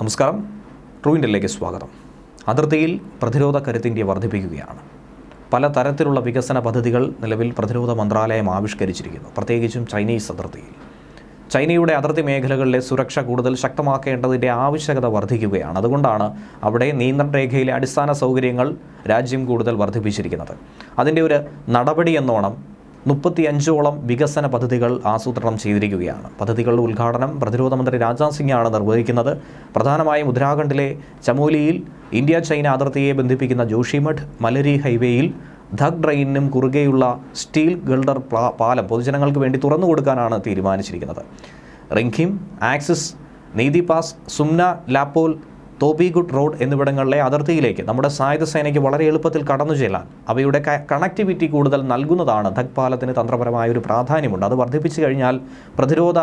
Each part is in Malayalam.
നമസ്കാരം. ട്രൂവിന്റെലേക്ക് സ്വാഗതം. അതിർത്തിയിൽ പ്രതിരോധ കരുത്തിന്റെ വർദ്ധിപ്പിക്കുകയാണ്. പല തരത്തിലുള്ള വികസന പദ്ധതികൾ നിലവിൽ പ്രതിരോധ മന്ത്രാലയം ആവിഷ്കരിച്ചിരിക്കുന്നു. പ്രത്യേകിച്ചും ചൈനീസ് അതിർത്തിയിൽ. ചൈനയുടെ അതിർത്തി മേഖലകളിലെ സുരക്ഷ കൂടുതൽ ശക്തമാക്കേണ്ടതിന്റെ ആവശ്യകത വർദ്ധിക്കുകയാണ്. അതുകൊണ്ടാണ് അവിടെ നിയന്ത്രണ രേഖയിലെ അടിസ്ഥാന സൗകര്യങ്ങൾ രാജ്യം കൂടുതൽ വർദ്ധിപ്പിച്ചിരിക്കുന്നത്. അതിന്റെ ഒരു നടപടി എന്നോണം മുപ്പത്തി അഞ്ചോളം വികസന പദ്ധതികൾ ആസൂത്രണം ചെയ്തിരിക്കുകയാണ്. പദ്ധതികളുടെ ഉദ്ഘാടനം പ്രതിരോധ മന്ത്രി രാജ്നാഥ് സിംഗാണ് നിർവഹിക്കുന്നത്. പ്രധാനമായും ഉത്തരാഖണ്ഡിലെ ചമോലിയിൽ ഇന്ത്യ ചൈന അതിർത്തിയെ ബന്ധിപ്പിക്കുന്ന ജോഷിമഠ് മലരി ഹൈവേയിൽ ധക് ഡ്രെയിനിനും കുറുകെയുള്ള സ്റ്റീൽ ഗൾഡർ പാലം പൊതുജനങ്ങൾക്ക് വേണ്ടി തുറന്നു കൊടുക്കാനാണ് തീരുമാനിച്ചിരിക്കുന്നത്. റിംഖിം ആക്സിസ് നീതിപാസ് സുംന ലാപ്പോൽ തോബിഗുഡ് റോഡ് എന്നിവിടങ്ങളിലെ അതിർത്തിയിലേക്ക് നമ്മുടെ സായുധ സേനയ്ക്ക് വളരെ എളുപ്പത്തിൽ കടന്നു ചെല്ലാൻ അവയുടെ കണക്ടിവിറ്റി കൂടുതൽ നൽകുന്നതാണ് ധക് പാലത്തിന് തന്ത്രപരമായ ഒരു പ്രാധാന്യമുണ്ട്. അത് വർദ്ധിപ്പിച്ചു കഴിഞ്ഞാൽ പ്രതിരോധ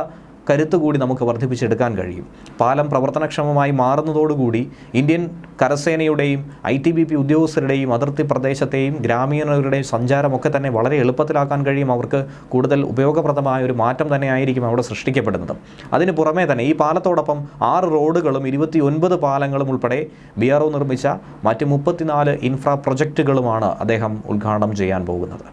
കരുത്ത് കൂടി നമുക്ക് വർദ്ധിപ്പിച്ചെടുക്കാൻ കഴിയും. പാലം പ്രവർത്തനക്ഷമമായി മാറുന്നതോടുകൂടി ഇന്ത്യൻ കരസേനയുടെയും ഐ ടി ബി പി ഉദ്യോഗസ്ഥരുടെയും അതിർത്തി പ്രദേശത്തെയും ഗ്രാമീണരുടെയും സഞ്ചാരമൊക്കെ തന്നെ വളരെ എളുപ്പത്തിലാക്കാൻ കഴിയും. അവർക്ക് കൂടുതൽ ഉപയോഗപ്രദമായ ഒരു മാറ്റം തന്നെയായിരിക്കും അവിടെ സൃഷ്ടിക്കപ്പെടുന്നത്. അതിന് പുറമേ തന്നെ ഈ പാലത്തോടൊപ്പം ആറ് റോഡുകളും ഇരുപത്തി ഒൻപത് പാലങ്ങളും ഉൾപ്പെടെ ബി ആർ ഒ നിർമ്മിച്ച മറ്റ് മുപ്പത്തിനാല് ഇൻഫ്രാ പ്രൊജക്റ്റുകളുമാണ് അദ്ദേഹം ഉദ്ഘാടനം ചെയ്യാൻ പോകുന്നത്.